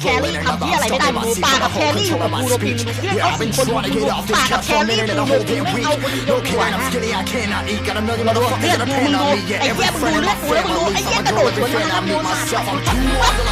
แครี่ทำที่อะไรไม่ได้มึงดูปากับแครี่อยู่กับบูโรปิงมึงดูเพื่อนเขาสี่คนมึงดูปากับแครี่บูโรปิงไม่เอาคนเดียวหัวนะเลือดดูมึงดูไอ้เหี้ยมึงดูเลือดกูแล้วมึงดูไอ้เหี้ยกระโดดสวนมาทำมูสาดมึงว่ามึ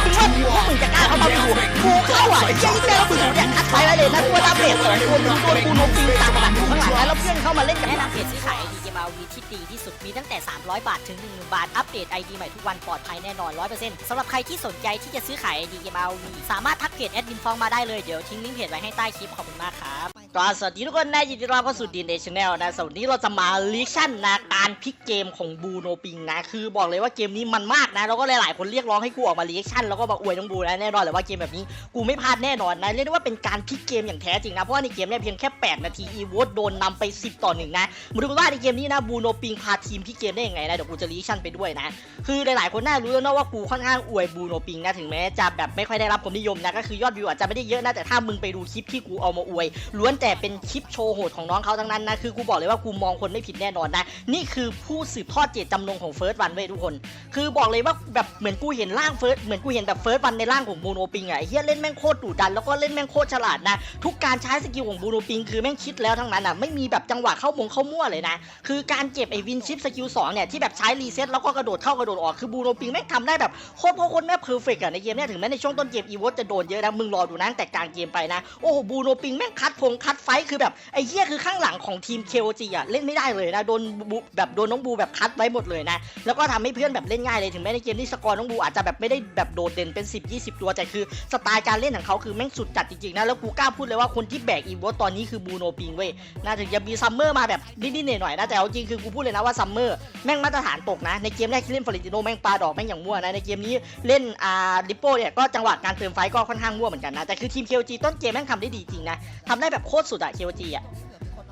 งว่ามึงจะกล้าเข้ามาดูกูเข้าอะไอ้เหี้ยที่แม่มึงดูเนี่ยคัดไปไว้เลยนะตัวดาเมจสองตัวมึงโดนกูโนปิงตักหลังอยู่ข้างหลังแล้วเพื่อนเข้ามาเล่นกับแนะเรานำเพจซื้อขาย MRV ที่ดีที่สุดมีตั้งแต่ 300 บาท ถึง 10,000 บาท อัปเดต ID ใหม่ทุกวันปลอดภัยแน่นอน 100%สำหรับใครที่สนใจที่จะซื้อขาย ID เกม RV สามารถทักเพจแอดมินฟองมาได้เลย เดี๋ยวทิ้งลิงก์เพจไว้ให้ใต้คลิปขอบคุณมากครับก็สวัสดีทุกคนนะยินดีต้อนรับเข้าสู่ดีนเดชแนลนะสวัสดีเราจะมาลิชั่นนะการพลิกเกมของบูโนปิงนะคือบอกเลยว่าเกมนี้มันมากนะแล้วก็หลายๆคนเรียกร้องให้กูออกมาลิชั่นแล้วก็มาอวยน้องบูนะแน่นอนเลยว่าเกมแบบนี้กูไม่พลาดแน่นอนนะเรียกได้ว่าเป็นการพลิกเกมอย่างแท้จริงนะเพราะว่าในเกมเนี่ยเพียงแค่8นาทีอีวอตโดนนำไป 10 ต่อหนึ่งนะมาดูกันว่าในเกมนี้นะบูโนปิงพาทีมพลิกเกมได้ยังไงนะเดี๋ยวกูจะลิชั่นไปด้วยนะคือหลายๆคนน่ารู้แล้วนะว่ากูค่อนข้างอวยบูโนปิงนะถึงแม้จะแบบไม่ค่อยได้รับความนิยมนะก็คือยอดวิวอาจจะไม่ได้เยอะนะแต่ถ้ามึงไปดูคลิปที่กูเอามาอวยล้วนแต่เป็นคลิปโชว์โหดของน้องเขาทั้งนั้นนะคือกูบอกเลยว่ากูมองคนไม่ผิดแน่นอนนะนี่คือผู้สืบทอดเจตจำนงของเฟิร์สวันเว้ยทุกคน คือบอกเลยว่าแบบเหมือนกูเห็นร่างเฟิร์สเหมือนกูเห็นแบบเฟิร์สวันในร่างของบูโนปิงอะเฮียเล่นแม่งโคตรดุดันแล้วก็เล่นแม่งโคตรฉลาดนะทุกการใช้สกิลของบูโนปิงคือแม่งคิดแล้วทั้งนั้นอะไม่มีแบบจังหวะเข้ามงเข้ามั่วเลยนะคือการเก็บไอ้วินชิปสกิลสองเนี่ยที่แบบใช้รีเซ็ตแล้วก็กระโดดเข้ากระโดดออกคือบูโนปิงแม่งทำได้แบบโคตรโคตรโคตรแม่เพอร์เฟกต์อะในเกมเนี่ยถึงแม้ในช่วงต้นเกมอีวอตจะโดนเยอะนะมึงรอดูนะแต่กลางเกมไปนะโอ้โหบูโนปิงแม่งคัดพงคัดไฟคือแบบไอ้เหี้ยคือข้างหลังของทีมเคโอจีอะเล่นไม่ได้เลยนะโดนบูแบบโดนน้องบูแบบคัดไว้หมดเลยนะแล้วก็ทำให้เพื่อนแบบเล่นง่ายเลยถึงแม้ในเกมที่สกอร์น้องบูอาจจะแบบไม่ได้แบบโดดเด่นเป็น 10 20 ตัวแต่คือสไตล์การเล่นของเขาคือแม่งสุดจัดจริงๆนะแล้วกูกล้าพูดเลยว่าคนที่แบกอีวอตตอนนี้คือบูโนปิงเว้ยน่าถึงจะมีซัมเมอร์มาแบบนิดๆหน่อยๆนะแต่เอาจริงคือกูพูดเลยนะว่าซัมเมอร์แม่งมาตรฐานตกนะในเกมแรกที่เล่นฟอริติโนแม่งปาดอกแม่งอย่างมั่วนะในเกมนี้เล่นอ่าดิปโป้เนี่ยก็จังหวะการเติมไฟก็ค่อนข้างมั่วเหมือนกันนะแต่คือทีม KOG ต้นเกมแม่งทำได้ดีจริงนะทำได้แบบโคตรสุดอะ KOG อะ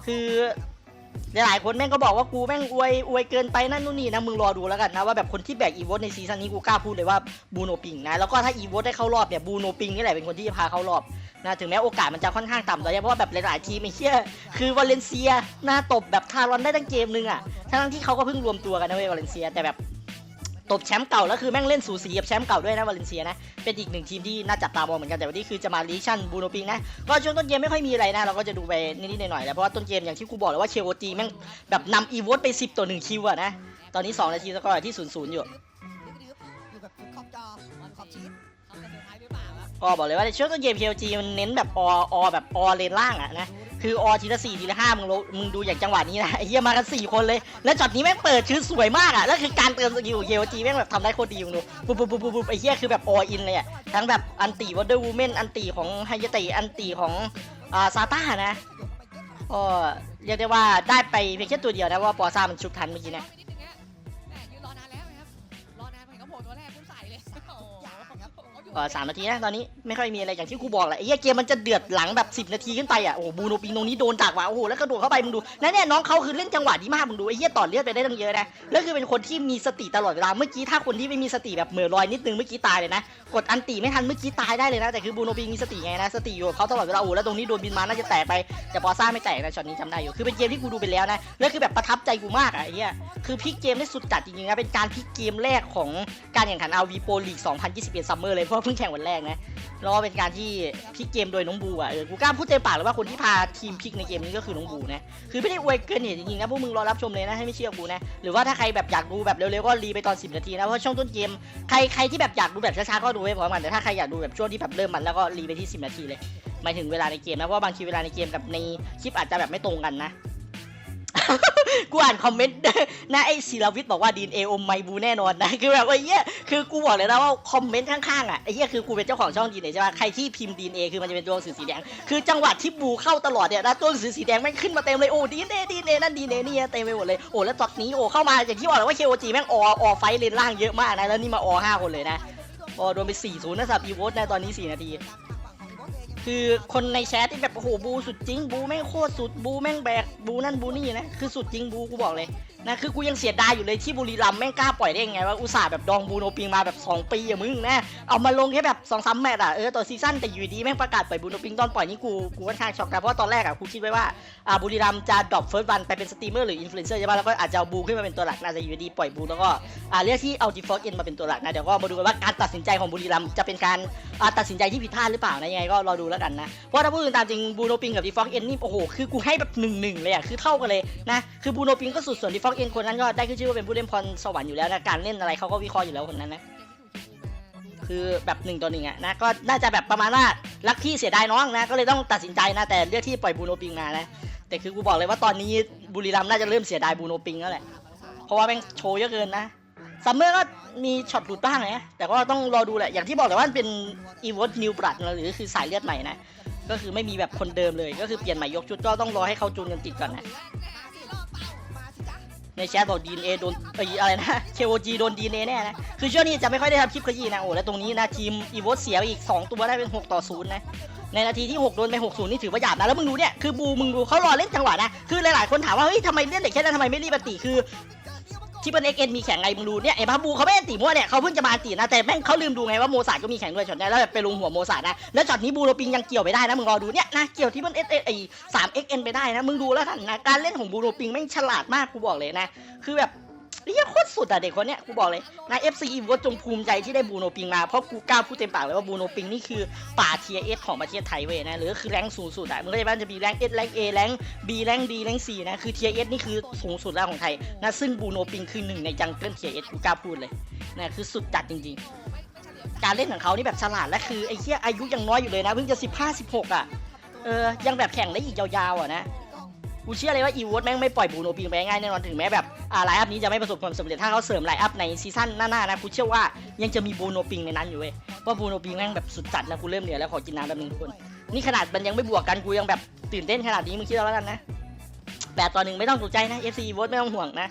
คือหลายๆคนแม่งก็บอกว่ากูแม่งอวยอวยเกินไปนั่นนู่นนี่นะมึงรอดูแล้วกันนะว่าแบบคนที่แบกอีวอตในซีซั่นนี้กูกล้าพูดเลยว่าบูโนปิงนะแล้วก็ถ้าอีวอตได้เข้ารอบเนี่ยบูโนปิงนี่แหละเป็นคนที่จะพาเข้ารอบนะถึงแม้โอกาสมันจะค่อนข้างต่ำแต่เพราะว่าแบบหลายๆทีมไอ้เหี้ยคือวาเลนเซียหน้าตบแบบทารอนได้ตั้งเกมนึงอะทั้งที่เขาก็เพิ่งรวมตัวกันนะเว้ยวาเลนเซียแต่แบบ ตบแชมป์เก่าแล้วคือแม่งเล่นสูสีกับแชมป์เก่าด้วยนะวาเลนเซียนะเป็นอีกหนึ่งทีมที่น่าจับตามองเหมือนกันแต่วันนี้คือจะมาลีชั่นบูโนปิงนะก็ช่วงต้นเกมไม่ค่อยมีอะไรนะเราก็จะดูไปนิดๆหน่อยๆแหละเพราะว่าต้นเกมอย่างที่กูบอกเลยว่าเชลจีแม่งแบบนำอีวอตไป 10 ต่อ1คิวอะนะตอนนี้ 2 นาทีสกอร์อยู่ที่ 0 0 อยู่อยู่แบบขอบจอขอบชีสเขาจะเซอร์ไพรส์อเปล่าครับก็บอกเลยว่าในช่วงต้นเกม KLG มันเน้นแบบอออแบบออเลนล่างอะนะคือออทีละสี่ทีละห้ามึงรู้มึงดูอย่างจังหวะนี้นะไอ้เหี้ยมากันสี่คนเลย แล้วช็อตนี้แม่งเปิดชื่อสวยมากอะแล้วคือการเติมสกิลของ KLG แม่งแบบทำได้โคตรดีมึงดูปุ๊บปุ๊บปุ๊บปุ๊บไอ้เหี้ยคือแบบออินเลยอะทั้งแบบอันตีวอเดอร์วูแมนอันตีของไฮยาติอันตีของอ่าซาต้านะก็เรียกได้ว่าได้ไปเพียงแค่ตัวเดียวนะว่าปอซ่ามันชุบทันเมื่อกี้เนี่ย เขาอยู่ก็สามนาทีนะตอนนี้ไม่ค่อยมีอะไรอย่างที่กูบอกแหละไอ้เหี้ยเกมมันจะเดือดหลังแบบ10นาทีขึ้นไปอะโอ้โหบูโนปิงตรงนี้โดนดักว่ะโอ้โหแล้วกระโดดเข้าไปมึงดูนั่นเนี่ยน้องเขาคือเล่นจังหวะดีมากมึงดูไอ้เหี้ยต่อเลือดไปได้ตั้งเยอะนะแล้วคือเป็นคนที่มีสติตลอดเวลาเมื่อกี้ถ้าคนที่ไม่มีสติแบบเหม่อลอยนิดนึงเมื่อกี้ตายเลยนะกดอันตีไม่ทันเมื่อกี้ตายได้เลยนะแต่คือบูโนปิงมีสติไงนะสติอยู่กับเขาตลอดเวลาโอ้โหแล้วตรงนี้โดนบินมาน่าจะแตกไปแต่ปอซ่าไม่แตกนะช็อตนี้จำได้อยู่คือเป็นเกมที่กูดูไปแล้วนะแล้วคือแบบประทับใจกูมากอะไอ้เหี้ยคือพลิกเกมได้สุดจัดจริงๆนะเป็นการพลิกเกมแรกของการแข่งขัน RV Pro League 2021 Summer เลยเพราะเพิ่งแข่งวันแรกนะแล้วก็เป็นการที่พลิกเกมโดยน้องบูอะเออกูกล้าพูดเต็มปากเลยว่าคนที่พาทีมพลิกในเกมนี้ก็คือน้องบูนะคือไม่ได้อวยเกินเหตุจริงๆนะพวกมึงรอรับชมเลยนะให้ไม่เชื่อกูนะหรือว่าถ้าใครแบบอยากดูแบบเร็วๆก็รีไปตอน 10 นาทีนะเพราะช่วงต้นเกมใครใครที่แบบอยากดูแบบช้าๆก็ดูไว้พร้อมกันแต่ถ้าใครอยากดูแบบช่วงที่แบบเริ่มมันแล้วก็รีไปที่ 10 นาทีเลยหมายถึงเวลาในเกมนะเพราะว่าบางทีเวลาในเกมกับในคลิปอาจจะแบบไม่ตรงกันนะ กูอ่านคอมเมนต์นะไอ้ศิลวิทย์บอกว่าดีนเออมไมบูแน่นอนนะคือแบบว่าเหี้ยคือกูบอกเลยนะว่าคอมเมนต์ข้างๆอะไอ้เหี้ยคือกูเป็นเจ้าของช่องดีนเอใช่ปะใครที่พิมพ์ดีนเอคือมันจะเป็นตัวหนังสือสีแดงคือจังหวะที่บูเข้าตลอดเนี่ยนะตัวหนังสือสีแดงแม่งขึ้นมาเต็มเลยโอ้ดีนเอดีนเอนั่นดีนเอนี่เต็มไปหมดเลยโอ้แล้วตอนนี้โอ้เข้ามาอย่างที่บอกเลยว่าเคโอจีแม่งอออไฟเลนล่างเยอะมากนะแล้วนี่มาอห้าคนเลยนะโอ้โดนไป4 0นะสำหรับอีโวตนะตอนนี้4นาที คือคนในแชทที่แบบโอ้โหบูสุดจริงบูแม่งโคตรสุดบูแม่งแบกบูนั่นบูนี่นะคือสุดจริงบูกูบอกเลยนะคือกูยังเสียดายอยู่เลยที่บุรีรัมย์แม่งกล้าปล่อยได้ยังไงว่าอุตส่าห์แบบดองบูโนปิงมาแบบ 2 ปีอะมึงนะเอามาลงแค่แบบ2อสามแมตช์อะเออต่อซีซั่นแต่อยู่ดีแม่งประกาศปล่อยบูโนปิงตอนปล่อยนี่กูกูค่อนข้างช็อกนะเพราะว่าตอนแรกอะกูคิดไว้ว่าอ่าบุรีรัมย์จะดรอปเฟิร์สวันไปเป็นสตรีมเมอร์หรืออินฟลูเอนเซอร์ใช่ปะแล้วก็อาจจะเอาบูขึ้นมาเป็นตัวหลักนะแต่อยู่ดีปล่อยบูแล้วก็อ่าเรียกที่เอาดีฟอร์เอ็นมาเป็นตัวหลักนะเดี๋ยวก็มาดูกันว่าการตัดสินใจของบุรีรัมย์จะเป็นการอ่าตัดสินใจที่ผิดพลาดหรือเปล่านะยังไงก็รอดูแล้วกันนะเพราะถ้าพูดตามจริงบูโนปิงกับดีฟอร์เอ็นนี่โอ้โหคือกูให้แบบหนึ่งหนึ่งเลยอะคือเท่ากันเลยนะคือบูโนปิงก็สุดส่วนดีฟอร์เอ็นคนนั้นก็ได้ขึ้นชื่อว่าเป็นผู้เล่นพรสวรรค์อยู่แล้วนะการเล่นอะไรเขาก็วิเคราะห์อยู่แล้วคนนั้นนะคือแบบหนึ่งต่อหนึ่งอะนะก็น่าจะแบบประมาณว่ารักพี่เสียดายน้องนะก็เลยต้องตัดสินใจนะแต่เลือกที่ปล่อยบูโนปิงมานะแต่คือกูบอกเลยว่าตอนนี้บุรีรัมย์น่าจะเริ่มเสียดายบูโนปิงแล้วแหละเพราะว่าแม่งโชว์เยอะเกินนะ ซัมเมอร์ก็มีช็อตหลุดบ้างนะ แต่ก็ต้องรอดูแหละ อย่างที่บอกแต่ว่าเป็นอีเวอตนิวบรัดหรือคือสายเลือดใหม่นะ ก็คือไม่มีแบบคนเดิมเลย ก็คือเปลี่ยนใหม่ยกชุดก็ต้องรอให้เขาจูนกันติดก่อนนะ ในแชทบอกดีเอโดนออะไรนะ KOG โดนดีเอแน่นะ คือช่วงนี้จะไม่ค่อยได้ทำคลิปขยี้นะ โอ้แล้วตรงนี้นะทีมอีโวนต์เสียไปอีก 2 ตัวได้เป็น 6 ต่อ 0 นะในนาทีที่ 6 โดนไป6 0 นี่ถือว่าหยาบนะ แล้วมึงดูเนี่ย คือบูมึงดูเขารอเล่นจังหวะนะ คือหลาย ๆ คนถามว่า เฮ้ยทำไมเล่นเด็กแค่นั้นทำไมไม่รีบปฏิคือ ที่เป็นเอ็กเอ็นมีแข่งไงมึงดูเนี่ยไอ้พาบูเขาไม่ได้ตีมั่วเนี่ยเขาเพิ่งจะมาตีนะแต่แม่งเขาลืมดูไงว่าโมซาร์ทก็มีแข่งด้วยช็อตนี้แล้วแบบไปลงหัวโมซาร์ทนะแล้วช็อตนี้บูโรปิงยังเกี่ยวไปได้นะมึงรอดูเนี่ยนะเกี่ยวที่เป็นเอสไอสามเอ็กเอ็นไปได้นะมึงดูแล้วกันนะการเล่นของบูโรปิงแม่งฉลาดมากกูบอกเลยนะคือแบบ เรียโคตรสุดอะเด็กคนเนี้ยกูบอกเลยนะเอฟซีก็จงภูมิใจที่ได้บูโนปิงมาเพราะกูกล้าพูดเต็มปากเลยว่าบูโนปิงนี่คือป่าเทียเอสของประเทศไทยเว้ยนะหรือคือแรงสูงสุดอะมึงก็จะว่าจะมีแรงเอสแรงเอแรงบีแรงดีแรงซีนะคือเทียเอสนี่คือสูงสุดแล้วของไทยนะซึ่งบูโนปิงคือหนึ่งในจังเกิลเทียเอสกูกล้าพูดเลยนะคือสุดจัดจริง ๆ การเล่นของเขานี่แบบฉลาดและคือไอ้เหี้ยอายุยังน้อยอยู่เลยนะเพิ่งจะ15 16อะเออยังแบบแข่งได้อีกยาวๆอะนะ กูเชื่อเลยว่าอีวอตแม่งไม่ปล่อยบูโนปิงไปง่ายแน่นอนถึงแม้แบบอ่าไลน์อัพนี้จะไม่ประสบความสำเร็จถ้าเขาเสริมไลน์อัพในซีซั่นหน้าๆนะกูเชื่อว่ายังจะมีบูโนปิงในนั้นอยู่เว้ยว่าบูโนปิงแม่งแบบสุดจัดนะกูเริ่มเหนื่อยแล้วขอกินน้ำแป๊บนึงทุกคนนี่ขนาดมันยังไม่บวกกันกูยังแบบตื่นเต้นขนาดนี้มึงคิดเอาแล้วกันนะแบบตอนหนึ่งไม่ต้องตกใจนะ FC วอตไม่ต้องห่วงนะ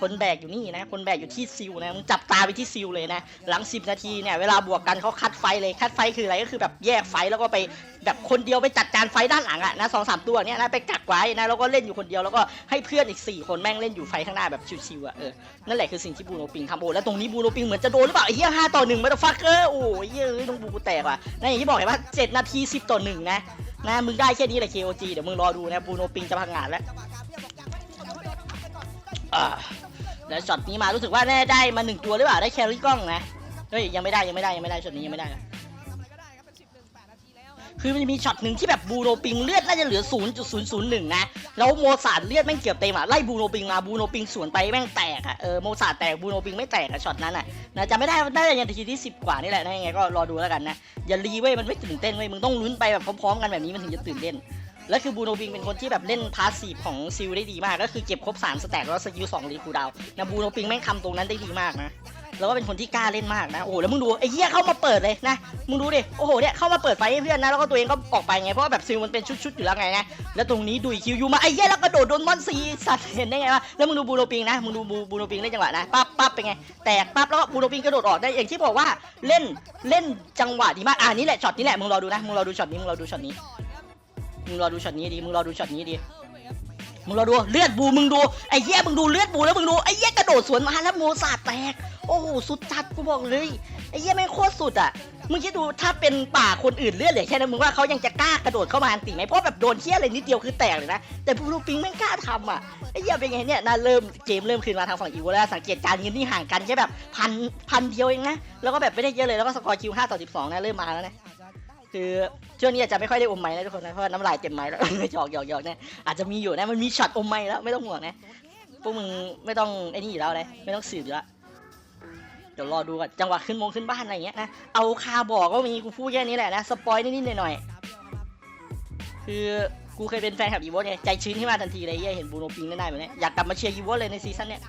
คนแบกอยู่นี่นะ คนแบกอยู่ที่ซิลนะ มึงจับตาไปที่ซิลเลยนะ หลัง 10 นาทีเนี่ยเวลาบวกกันเขาคัดไฟเลย คัดไฟคืออะไรก็คือแบบแยกไฟแล้วก็ไปแบบคนเดียวไปจัดการไฟด้านหลังอะนะสองสามตัวเนี่ยนะไปกักไว้นะแล้วก็เล่นอยู่คนเดียวแล้วก็ให้เพื่อนอีก 4 คนแม่งเล่นอยู่ไฟข้างหน้าแบบชิวๆอะเออ นั่นแหละคือสิ่งที่บูโนปิงทำโอ้แล้วตรงนี้บูโนปิงเหมือนจะโดนหรือเปล่าไอ้เหี้ยห้าต่อหนึ่งมาตฟักเกอร์โอ้ยเหี้ยยต้องบูกูแตกว่ะนั่นอย่างที่บอกเห็นว่าเจ็ดนาที10ต่อหนึ่งนะนะมึงได้แค่นี้แหละ KOG เดี๋ยวมึงรอดูนะบูโนปิงจะพังงานแล้ว แล้วช็อตนี้มารู้สึกว่าแน่ได้มาหนึ่งตัวหรือเปล่าได้แครี่กล้องนะเฮ้ยยังไม่ได้ยังไม่ได้ยังไม่ได้ช็อตนี้ยังไม่ได้นะคือมันจะมีช็อตหนึ่งที่แบบบูโนปิงเลือดน่าจะเหลือ 0.001 นะ แล้วโมซารเลือดแม่งเกือบเต็มอะไล่บูโนปิงมาบูโนปิงสวนไปแม่งแตกอะเออโมซารแตกบูโนปิงไม่แตกอะช็อตนั้นอะนะจะไม่ได้ได้ยันทีที่ 10 กว่านี่แหละนะยังไงก็รอดูแล้วกันนะอย่ารีเว้ยมันไม่ตื่นเต้นเว้ยมึงต้องลุ้นไปแบบพร้อมๆกันแบบนี้มันถึงจะตื่นเต้น แล้วคือบูโนปิงเป็นคนที่แบบเล่นพาสซีฟของซิลได้ดีมาก ก็คือเก็บครบ3สแต็กแล้วสกิล2รีคูดาวนะบูโนปิงแม่งทำตรงนั้นได้ดีมากนะแล้วก็เป็นคนที่กล้าเล่นมากนะ โอ้โห แล้วมึงดูไอ้เหี้ยเข้ามาเปิดเลยนะ มึงดูดิ โอ้โห เนี่ยเข้ามาเปิดไฟให้เพื่อนนะ แล้วก็ตัวเองก็ออกไปไง เพราะว่าแบบซิลมันเป็นชุดๆอยู่แล้วไงนะ แล้วตรงนี้ดุยคิวยูมาไอ้เหี้ยแล้วกระโดดโดนมอนซีสัตว์เห็นได้ไงวะ แล้วมึงดูบูโนปิงนะ มึงดูบูบูโนปิงเล่นจังหวะนะ ปั๊บปั๊บเป็นไง แตกปั๊บแล้วก็บูโนปิงกระโดดออกได้ อย่างที่บอกว่าเล่นเล่นจังหวะดีมาก อ่านี่แหละช็อตนี้แหละ มึงรอดูนะ มึงรอดูช็อตนี้ มึงรอดูช็อตนี้ มึงรอดูช็อตนี้ดีมึงรอดูช็อตนี้ดีมึงรอดูเลือดบูมึงดูไอ้เหี้ยมึงดูเลือดบูแล้วมึงดูไอ้เหี้ยกระโดดสวนมาแล้วโมซาแตกโอ้โหสุดจัดกูบอกเลยไอ้เหี้ยแม่งโคตรสุดอะมึงคิดดูถ้าเป็นป่าคนอื่นเลือดเหลือแค่นั้นมึงว่าเขายังจะกล้ากระโดดเข้ามาอันติไหมเพราะแบบโดนเหี้ยอะไรนิดเดียวคือแตกเลยนะแต่บูรูปิงแม่กล้าทำอะไอ้เหี้ยเป็นไงเนี่ยน่าเริ่มเกมเริ่มคืนมาทางฝั่งอีโวแล้วสังเกตการเงินที่ห่างกันแค่แบบพันพันเดียวเองนะแล้วก็แบบไม่ได้เยอะเลยแล้วก็สกอร์คิวห้าต่อสิบสองนะเริ่มมาแล้วนะ คือช่วงนี้อาจจะไม่ค่อยได้อมไม้นะทุกคนนะเพราะน้ำลายเต็มไม้แล้ว หยอกหยอกหยอกเนี่ยอาจจะมีอยู่นะมันมีช็อตอมไม้แล้วไม่ต้องห่วงนะพวกมึงไม่ต้องไอ้นี่อยู่แล้วเลยไม่ต้องสืบอยู่แล้วเดี๋ยวรอดูกันจังหวะขึ้นมงขึ้นบ้านอะไรเงี้ยนะเอาคาบอกก็มีกูพูดแค่นี้แหละนะสปอยนิดๆหน่อยๆคือกูเคยเป็นแฟนคลับอีวอไงใจชื้นขึ้นมาทันทีเลยเหี้ยเห็นบูโนปิงได้แบบเนี้ยอยากกลับมาเชียร์อีวอเลยในซีซั่นเนี้ย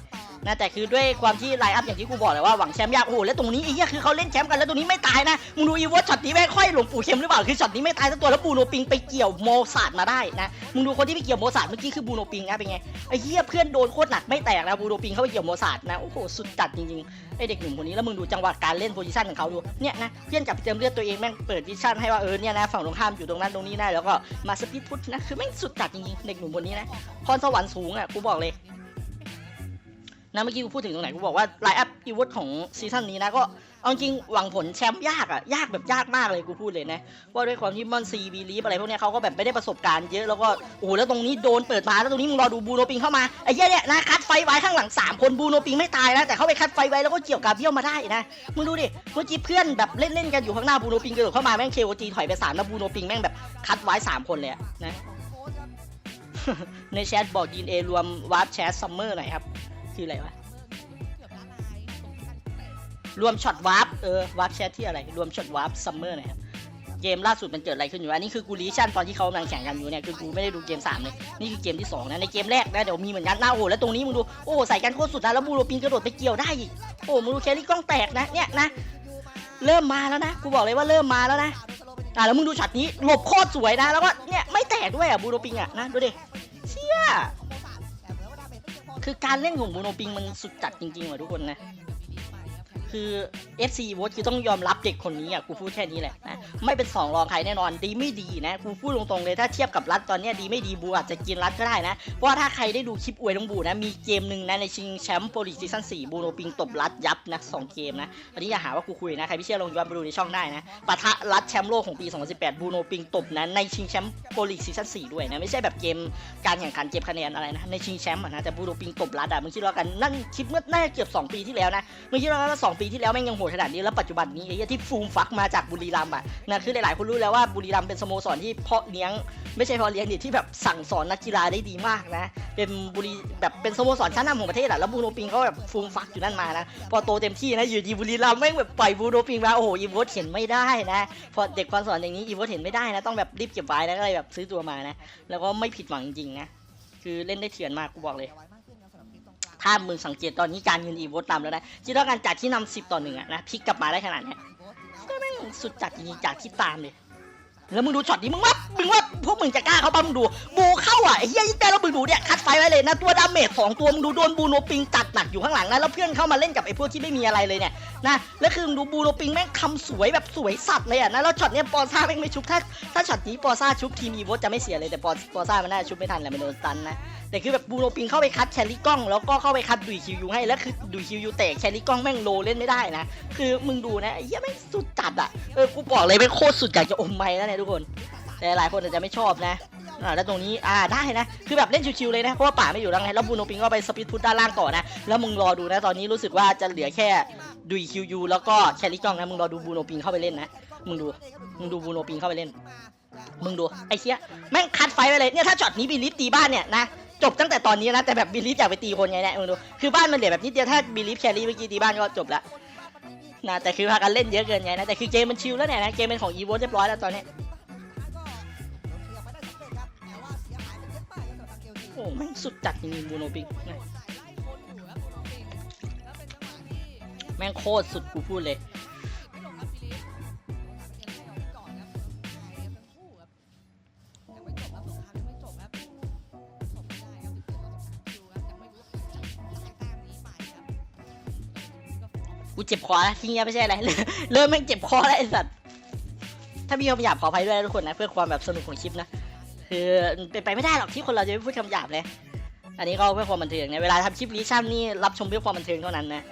นะแต่คือด้วยความที่ไลน์อัพอย่างที่กูบอกเลยว่าหวังแชมป์ยากโอ้โหแล้วตรงนี้ไอ้เหี้ยคือเขาเล่นแชมป์กันแล้วตรงนี้ไม่ตายนะมึงดูอีวอตช็อตนี้แม่งค่อยหลวงปู่เข็มหรือเปล่าคือช็อตนี้ไม่ตายทั้งตัวแล้วบูโนปิงไปเกี่ยวโมซาร์ทมาได้นะมึงดูคนที่ไปเกี่ยวโมซาร์ทเมื่อกี้คือบูโนปิงนะเป็นไงไอ้เหี้ยเพื่อนโดนโคตรหนักไม่แตกนะบูโนปิงเข้าไปเกี่ยวโมซาร์ทนะโอ้โหสุดจัดจริงๆไอ้เด็กหนุ่มคนนี้แล้วมึงดูจังหวะการเล่นโพซิชันของเขาดูเนี่ยนะเพื่อนจับไปเติมเลือดตัวเองแม่งเปิดวิชั่นให้ว่าเออเนี่ยนะฝั่งตรงข้ามอยู่ตรงนั้นตรงนี้นะแล้วก็มาสปีดพุทนะคือแม่งสุดจัดจริงๆเด็กหนุ่มคนนี้นะพรสวรรค์สูงอะกูบอกเลย นะเมื่อกี้กูพูดถึงตรงไหนกูบอกว่าไลน์อัพอีวอตของซีซั่นนี้นะก็เอาจริงหวังผลแชมป์ยากอะยากแบบยากมากเลยกูพูดเลยนะว่าด้วยความที่มอนซีบีลีฟอะไรพวกเนี้ยเขาก็แบบไม่ได้ประสบการณ์เยอะแล้วก็โอ้โหแล้วตรงนี้โดนเปิดมาแล้วตรงนี้มึงรอดูบูโนปิงเข้ามาไอ้เหี้ยเนี่ยนะคัดไฟไว้ข้างหลังสามคนบูโนปิงไม่ตายนะแต่เขาไปคัดไฟไว้แล้วก็เกี่ยวกับเบี้ยวมาได้นะมึงดูดิเมื่อกี้เพื่อนแบบเล่นเล่นๆกันอยู่ข้างหน้าบูโนปิงกระโดดเข้ามาแม่งเคโอจีถอยไปสามแล้วบูโนปิงแม่งแบบคัดไว้สามคนเลยนะในแชทบอกดีนเอรวมวาร์ปแชทซัมเมอร์หน่อยครับ คืออะไรวะ รวมช็อตวาร์ปเออวาร์ปแชทที่อะไร รวมช็อตวาร์ปซัมเมอร์น่อยครับ เกมล่าสุดมันเกิดอะไรขึ้นอยู่ อันนี้คือกูรีชั่นตอนที่เขากำลังแข่งกันอยู่เนี่ย คือกูไม่ได้ดูเกม3เลย นี่คือเกมที่2นะในเกมแรกนะเดี๋ยวมีเหมือนกันนะโอ้โหแล้วตรงนี้มึงดู โอ้ใส่กันโคตรสุดนะ แล้วบูโรปิงกระโดดไปเกี่ยวได้อีก โอ้มึงดูแครี่กล้องแตกนะ เนี่ยนะ เริ่มมาแล้วนะ กูบอกเลยว่าเริ่มมาแล้วนะอะแล้วมึงดูช็อตนี้หลบโคตรสวยนะ แล้วก็เนี่ยไม่แตกด้วยอะบูโรปิงอะนะดูดิเชี่ย คือการเล่นของบูโนปิงมันสุดจัดจริงๆว่ะทุกคนนะ คือ FC วอตคือต้องยอมรับเด็กคนนี้อะกูพูดแค่นี้แหละนะไม่เป็นสองรองใครแน่นอนดีไม่ดีนะกูพูดตรงๆเลยถ้าเทียบกับรัฐตอนนี้ดีไม่ดีบูอาจจะกินรัฐก็ได้นะ เพราะว่าถ้าใครได้ดูคลิปอวยน้องบูนะมีเกมหนึ่งนะในชิงแชมป์โปรลีกซีซั่น4บูโนปิงตบรัฐยับนะสองเกมนะอันนี้อย่าหาว่ากูคุยนะใครไม่เชื่อลองย้อนไปดูในช่องได้นะปะทะรัฐแชมป์โลกของปี 2018 บูโนปิงตบนะในชิงแชมป์โปรลีกซีซั่น4ด้วยนะไม่ใช่แบบเกมการแข่งขันเก็บคะแนนอะไรนะในชิงแชมป์นะแต่บูโนปิงตบรัฐอะมึงคิดว่ากันนั่นคลิปเมื่อน่าจะเกือบสองปีที่แล้วนะมึงคิดว่าว่าสองปีที่แล้วแม่งยังโหดขนาดนี้แล้วปัจจุบันนี้ไอ้เหี้ยที่ฟูมฟักมาจากบุรีรัมย์อะนะคือหลายๆคนรู้แล้วว่าบุรีรัมย์เป็นสโมสรที่เพาะเลี้ยงไม่ใช่เพาะเลี้ยงดิที่แบบสั่งสอนนักกีฬาได้ดีมากนะ เป็นบุรีแบบเป็นสโมสรชั้นนำของประเทศอะแล้วบูโนปิงเขาแบบฟูมฟักอยู่นั่นมานะพอโตเต็มที่นะอยู่ดีบุรีรัมย์แม่งแบบปล่อยบูโนปิงมาโอ้โหอีโวตเห็นไม่ได้นะพอเด็กความสอนอย่างนี้อีโวตเห็นไม่ได้นะต้องแบบรีบเก็บไว้นะก็เลยแบบซื้อตัวมานะแล้วก็ไม่ผิดหวังจริงๆนะคือเล่นได้เถื่อนมากกูบอกเลย ถ้ามึงสังเกตตอนนี้การเงินอีโวตตามแล้วนะจิดว่าการจัดที่นำสิบต่อหนึ่งอะนะพลิกกลับมาได้ขนาดเนี้ยก็แม่งสุดจัดจริงๆจากที่ตามเลย แล้วมึงดูช็อตนี้มึงว่ามึงว่าพวกมึงจะกล้าเข้าปะมึงดู บูเข้าอะไอ้เหี้ยแต่เราบึงดูเนี่ยคัดไฟไว้เลยนะตัวดาเมจสองตัวมึงดูโดนบูโนปิงจัดหนักอยู่ข้างหลังนะแล้วเพื่อนเข้ามาเล่นกับไอ้พวกที่ไม่มีอะไรเลยเนี่ยนะแล้วคือมึงดูบูโนปิงแม่งทำสวยแบบสวยสัตว์เลยอะนะแล้วช็อตเนี้ยปอซ่าแม่งไม่ชุบถ้าถ้าช็อตนี้ปอซ่าชุบทีมอีโวตจะไม่เสียเลยแต่ปอปอซ่ามันน่าจะชุบไม่ทันแหละมันโดนสตันนะแต่คือแบบบูโรปิงเข้าไปคัดแคลรี่กล้องแล้วก็เข้าไปคัดดุยคิวยูให้แล้วคือดุยคิวยูแตกแคลรี่กล้องแม่งโลเล่นไม่ได้นะคือมึงดูนะไอ้เหี้ยแม่งสุดจัดอะเออกูบอกเลยแม่งโคตรสุดอยากจะอมไม้แล้วเนี่ยทุกคน แต่หลายคนอาจจะไม่ชอบนะอ่าแล้วตรงนี้อ่าได้นะ คือแบบเล่นชิวๆเลยนะ เพราะว่าป่าไม่อยู่แล้วไง แล้วบูโนปิงก็ไปสปีดพุทด้านล่างต่อนะ แล้วมึงรอดูนะ ตอนนี้รู้สึกว่าจะเหลือแค่ ดุยคิวยูแล้วก็แครี่กล้องนะมึงรอดูบูโนปิงเข้าไปเล่นนะมึงดูมึงดูบูโนปิงเข้าไปเล่น มึงดูไอ้เชี่ยแม่งคัดไฟไปเลยเนี่ยถ้าช็อตนี้บิลิฟตีบ้านเนี่ยนะจบตั้งแต่ตอนนี้นะแต่แบบบิลิฟอยากไปตีคนไงเนี่ยมึงดูคือบ้านมันเหลือแบบนิดเดียวถ้าบิลิฟแครี่เมื่อกี้ตีบ้านก็จบละนะแต่คือพากันเล่นเยอะเกินไงนะแต่คือเกมมันชิลแล้วเนี่ยนะเกมเป็นของอีโวเรียบร้อยแล้วตอนนี้โอ้แม่งสุดจัดจริงๆบูโนปิงนะ แม่งโคตรสุดกูพูดเลย กูเจ็บคอแล้วที่เงี้ยไม่ใช่อะไร เริ่มแม่งเจ็บคอแล้วไอ้สัตว์ ถ้ามีคำหยาบขออภัยด้วยนะทุกคนนะ เพื่อความแบบสนุกของคลิปนะ คือเป็นไปไม่ได้หรอกที่คนเราจะไม่พูดคำหยาบเลย อันนี้ก็เพื่อความบันเทิงนะเวลาทำคลิปรีชั่นนี่รับชมเพื่อความบันเทิงเท่านั้นนะ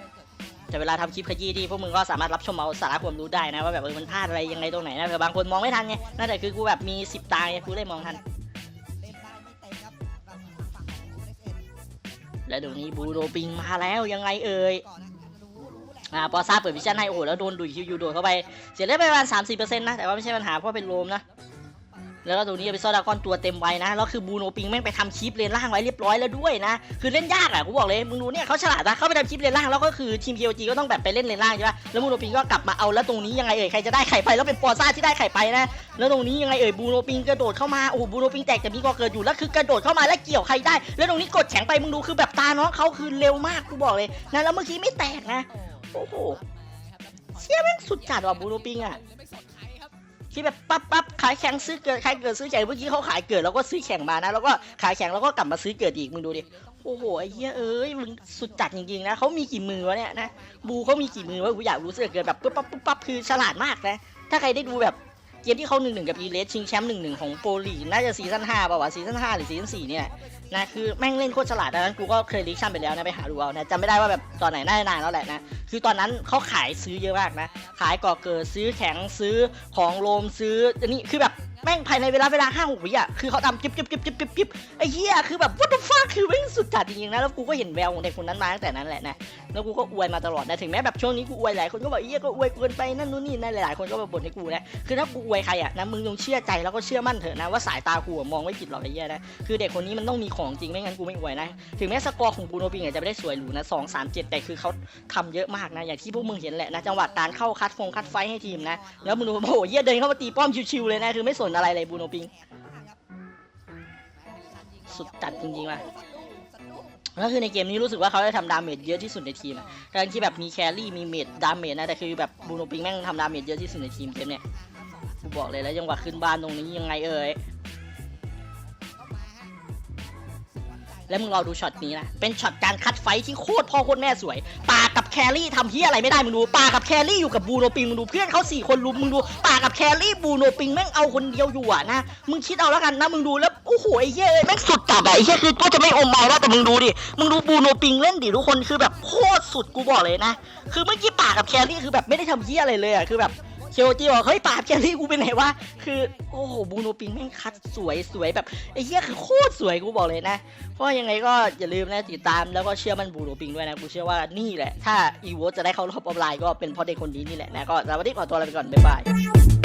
แต่เวลาทำคลิปขยี้ที่พวกมึงก็สามารถรับชมเอาสาระความรู้ได้นะว่าแบบเออมันพลาดอะไรยังไงตรงไหนนะเผื่อบางคนมองไม่ทันไงนั่นแต่คือกูแบบมีสิบตาไงกูเลยมองทัน และเดี๋ยวนี้บูโรปิงมาแล้วยังไงเอ่ยอ่าปอซ่าเปิดวิชั่นให้โอ้โหแล้วโดนดุยคิวยูโดดเข้าไป เสียเลือดไปประมาณ30%นะ แต่ว่าไม่ใช่ปัญหาเพราะเป็นโลมนะ แล้วก็ตรงนี้เอาไปซอดากอนตัวเต็มไว้นะ แล้วคือบูโนปิงแม่งไปทำคลิปเลนล่างไว้เรียบร้อยแล้วด้วยนะ คือเล่นยากอะกูบอกเลยมึงดูเนี่ยเขาฉลาดนะเขาไปทำคลิปเลนล่างแล้วก็คือทีม POG ก็ต้องแบบไปเล่นเลนล่างใช่ปะแล้วบูโนปิงก็กลับมาเอาแล้วตรงนี้ยังไงเอ่ยใครจะได้ไข่ไปแล้วเป็นปอซ่าที่ได้ไข่ไปนะแล้วตรงนี้ยังไงเอ่ยบูโนปิงกระโดดเข้ามาโอ้บูโนปิงแตกแต่มีก็เกิดอยู่แล้วคือกระโดดเข้ามาแล้วเกี่ยวใครได้ แล้วตรงนี้กดแข็งไปมึงดูคือแบบตาน้องเขาคือเร็วมากกูบอกเลยนะแล้วเมื่อกี้ไม่แตกนะโอ้โหเชี่ยแม่งสุดจัดว่ะบูโนปิงอะ ที่แบบปั๊บปั๊บขายแข่งซื้อเกิดขายเกิดซื้อแข่งเมื่อกี้เขาขายเกิดแล้วก็ซื้อแข่งมานะ แล้วก็ขายแข่งแล้วก็กลับมาซื้อเกิดอีกมึงดูดิโอ้โหไอ้เหี้ยเอ้ยมึงสุดจัดจริงๆนะเขามีกี่มือวะเนี่ยนะบูเขามีกี่มือวะกูอยากรู้เสือเกิดแบบปุ๊บปั๊บปุ๊บปั๊บคือฉลาดมากนะถ้าใครได้ดูแบบเกมที่เขาหนึ่งหนึ่งกับอีเลสชิงแชมป์หนึ่งหนึ่งของโปรลีน่าจะซีซั่นห้าป่าวะซีซั่นห้าหรือซีซั่นสี่เนี่ย นะคือแม่งเล่นโคตรฉลาดดังนั้นกูก็เคยลิชั่นไปแล้วนะไปหาดูเอานะจำไม่ได้ว่าแบบตอนไหนน่าจะนานแล้วแหละนะคือตอนนั้นเขาขายซื้อเยอะมากนะ ขายก่อเกิดซื้อแข็งซื้อของโลมซื้ออันนี้คือแบบแม่งภายในเวลาเวลาห้าหกวิอะคือเขาทำจิ๊บจิ๊บจิ๊บจิ๊บจิ๊บจิ๊บไอ้เหี้ยคือแบบ what the fuck คือแม่งสุดจัดจริงๆนะแล้วกูก็เห็นแววของเด็กคนนั้นมาตั้งแต่นั้นแหละนะแล้วกูก็อวยมาตลอดนะถึงแม้แบบช่วงนี้กูอวยหลายคนก็บอกเหี้ยก็อวยเกินไปนั่นนู่นนี่นะหลายๆคนก็มาบ่นให้กูนะคือถ้ากูอวยใครอะนะมึงจงเชื่อใจแล้วก็เชื่อมั่นเถอะนะว่าสายตากูมองไม่ผิดหรอกไอ้เหี้ยนะคือเด็กคนนี้มันต้องมีของจริงไม่งั้นกูไม่อวยนะถึงแม้สกอร์ของบูโนปิงอาจจะไม่ได้สวยหรูนะสองสามเจ็ดแต่คือเขาทำเยอะมากนะอย่างที่พวกมึงเห็นแหละนะจังหวะการเข้าคัดฟงคัดไฟให้ทีมนะแล้วมึงดูโอ้โหเหี้ยเดินเข้ามาตีป้อมชิวๆเลยนะคือไม่สนอะไรเลยบูโนปิง สุดจัดจริงๆว่ะแล้วคือในเกมนี้รู้สึกว่าเขาได้ทำดาเมจเยอะที่สุดในทีมอะทั้งที่แบบมีแครี่มีเมจดาเมจนะแต่คือแบบบูโนปิงแม่งทำดาเมจเยอะที่สุดในทีมเกมเนี่ยกูบอกเลยแล้วจังหวะขึ้นบ้านตรงนี้ยังไงเอ่ย แล้วมึงรอดูช็อตนี้นะเป็นช็อตการคัดไฟที่โคตรพ่อโคตรแม่สวยปากับแครี่ทำเฮียอะไรไม่ได้มึงดูปากับแครี่อยู่กับบูโนปิงมึงดูเพื่อนเขาสี่คนลุมมึงดูปากับแครี่บูโนปิงแม่งเอาคนเดียวอยู่อะนะมึงคิดเอาแล้วกันนะมึงดูแล้วโอ้โหไอ้เหี้ยแม่งสุดจัดอะไอ้เหี้ยคือก็จะไม่อมเมาแล้วแต่มึงดูดิมึงดูบูโนปิงเล่นดิทุกคนคือแบบโคตรสุดกูบอกเลยนะ คือเมื่อกี้ปากับแครี่คือแบบไม่ได้ทำเหี้ยอะไรเลยอะคือแบบ เชลจีบอกเฮ้ยปาบแครี่กูไปไหนวะคือโอ้โหบูโนปิงแม่งคัดสวยสวยแบบไอ้เหี้ยคือโคตรสวยกูบอกเลยนะ เพราะยังไงก็อย่าลืมนะติดตามแล้วก็เชื่อมันบูโนปิงด้วยนะกูเชื่อว่านี่แหละถ้าอีโวจะได้เข้ารอบออนไลน์ก็เป็นเพราะเด็กคนนี้นี่แหละนะก็สวัสดีขอตัวลาไปก่อนบ๊ายบาย